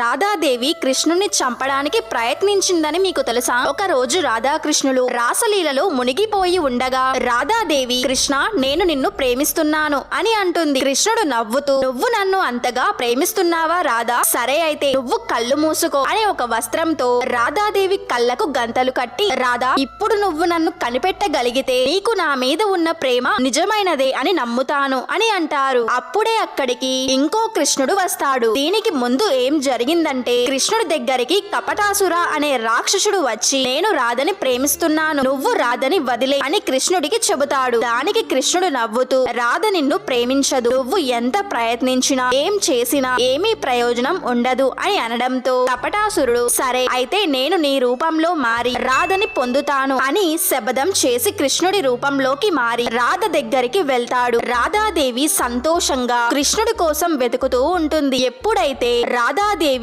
రాధాదేవి కృష్ణుని చంపడానికి ప్రయత్నించిందని మీకు తెలుసా? ఒక రోజు రాధాకృష్ణులు రాసలీలలో మునిగిపోయి ఉండగా రాధాదేవి కృష్ణ నేను నిన్ను ప్రేమిస్తున్నాను అని అంటుంది. కృష్ణుడు నవ్వుతూ నువ్వు నన్ను అంతగా ప్రేమిస్తున్నావా రాధా? సరే అయితే నువ్వు కళ్ళు మూసుకో అనే ఒక వస్త్రంతో రాధాదేవి కళ్ళకు గంతలు కట్టి రాధా ఇప్పుడు నువ్వు నన్ను కనిపెట్టగలిగితే నీకు నా మీద ఉన్న ప్రేమ నిజమైనదే అని నమ్ముతాను అని అంటారు. అప్పుడే అక్కడికి ఇంకో కృష్ణుడు వస్తాడు. దీనికి ముందు ఏం జరిగిందంటే కృష్ణుడి దగ్గరికి కపటాసుర అనే రాక్షసుడు వచ్చి నేను రాధని ప్రేమిస్తున్నాను నువ్వు రాధని వదిలే అని కృష్ణుడికి చెబుతాడు. దానికి కృష్ణుడు నవ్వుతూ రాధ నిన్ను ప్రేమించదు నువ్వు ఎంత ప్రయత్నించినా ఏం చేసినా ఏమీ ప్రయోజనం ఉండదు అని అనడంతో కపటాసురుడు సరే అయితే నేను నీ రూపంలో మారి రాధని పొందుతాను అని శబదం చేసి కృష్ణుడి రూపంలోకి మారి రాధ దగ్గరికి వెళ్తాడు. రాధాదేవి సంతోషంగా కృష్ణుడి కోసం వెతుకుతూ ఉంటుంది. ఎప్పుడైతే రాధాదేవి